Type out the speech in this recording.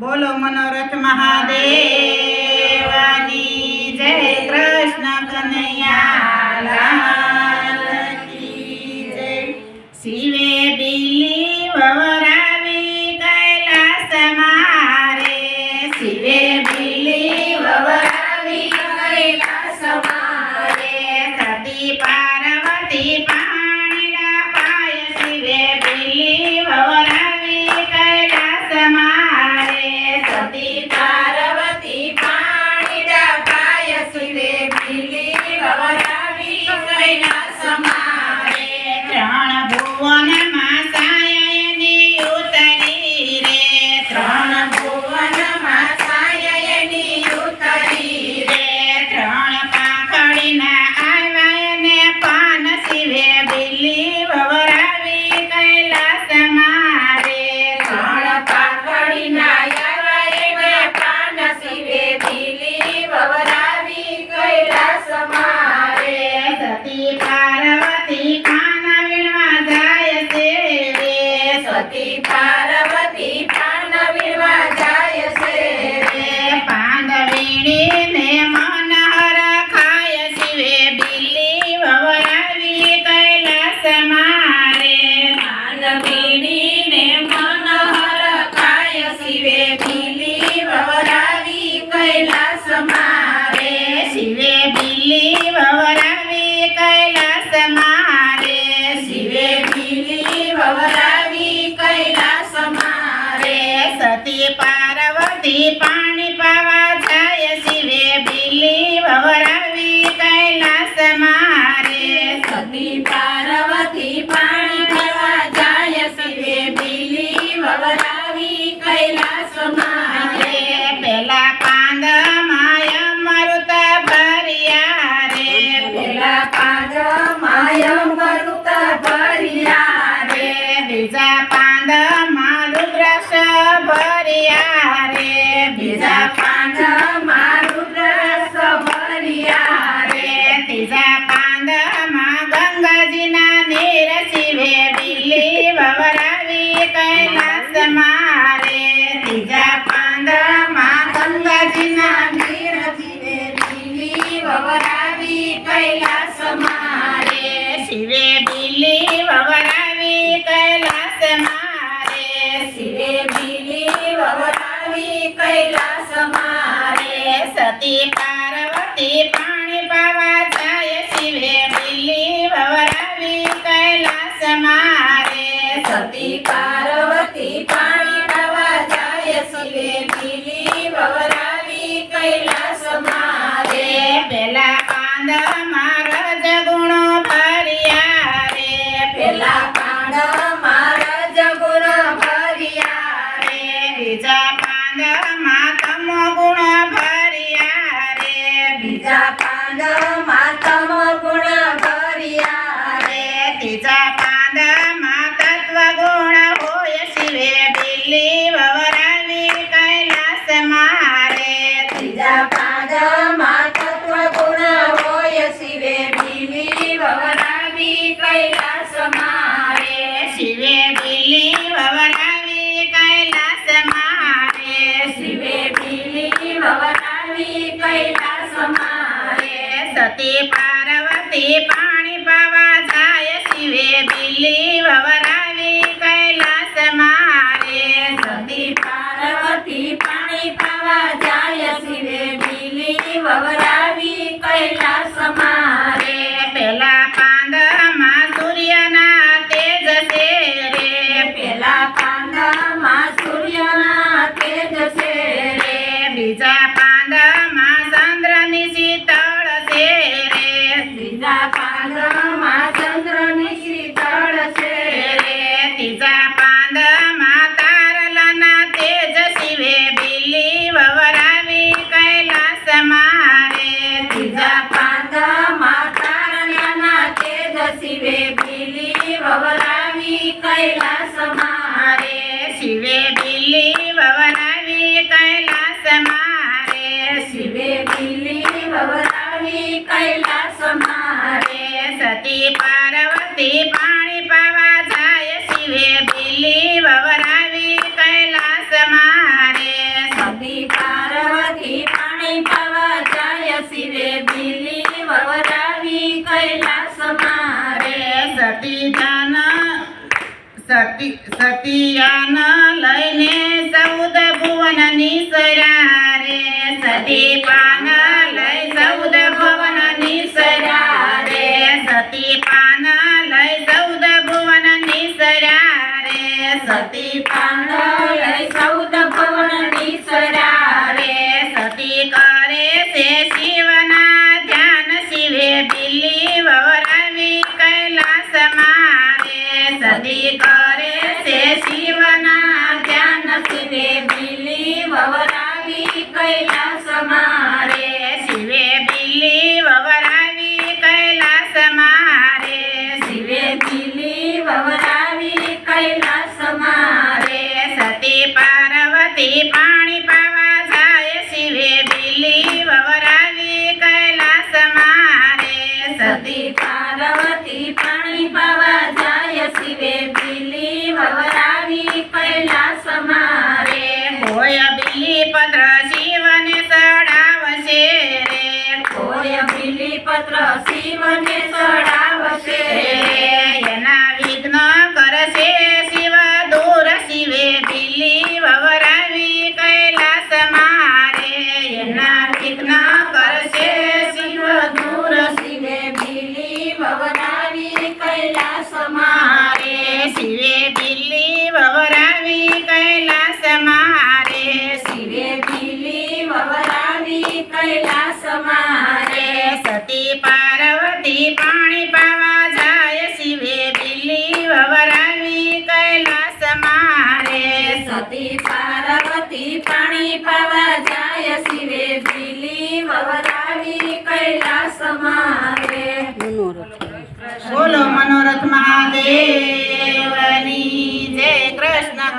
બોલો મનોરથ મહાદેવાની જય કૃષ્ણ કનૈયા. ભુવનમાં સાયની ઉતરી રે? ત્રણ ભુવનમાં સાયની ઉતરી રે. ત્રણ પાખડીના આવ્યા ને પાન શિવે બિલી વવરાવી કૈલાસ મારે. ત્રણ પાખડીના આવ્યા ને પાન શિવે બિલી વવરાવી કૈલાસ મારે. સતી પાર્વતી પાણી પાવા જાય શિવે બિલ્લી ભવરાવી કૈલાસ મારે. સતી પાર્વતી પાણી પાવા જાય શિવે બિલ્લી ભવરાવી કૈલાસ મારે. પેલા પાંદવ કૈલાસ શિવે બિલી સતી પાર્વતી પાણી પવા જાય શિવે બિલી વવરાવી કૈલાસ મારે સતી પાર્વતી પાણી પવા શિવે બિલી વવરાવી પાંદમાં ચંદ્રની શીતળ છે સીધા પાંદમાં સતી સતિયાન લઈને સૌદ ભુવન નિસર્યા રે સતી પાન લઈ સૌદ ભુવન નિસર્યા રે સતી પાન લઈ સૌદ ભુવન નિસર્યા રે સતી પાન લઈ સૌદ ભુવન નિસર્યા રે સતી કરે છે શિવના ધ્યાન શિવે બિલ્લી વવરાવી કૈલાસ સતી કરે છે શિવના ધ્યાન શિવે બિલી વવરાવી કૈલાસ મારે. શિવે બિલ્લી વવરાવી કૈલાસ મારે. શિવે બિલી વવરાવી કૈલાસ મારે. સતી પાર્વતી પાણી પાવા જાય. શિવે બિલી વવરાવી કૈલાસ મારે. સતી પાર્વતી પત્ર શિવને ચડાવશે. એના વિઘ્ન કરશે શિવ, દૂર શિવે બિલ્લી વવરાવી કૈલાસ મારે. એના વિઘ્ન કરશે શિવ, દૂર શિવે બિલ્લી વવરાવી કૈલાસ મારે. શિવે બિલ્લી વવરાવી કૈલાસ મારે. શિવે બિલ્લી વવરાવી કૈલાસ સતી પાર્વતી પાણી પાવા જાય શિવે બિલ્લી વવરાવી કૈલાસ મારે. સતી પાર્વતી પાણી પાવા જાય શિવે બિલ્લી વવરાવી કૈલાસ મારે. બોલો મનોરથ મહાદેવની જય કૃષ્ણ.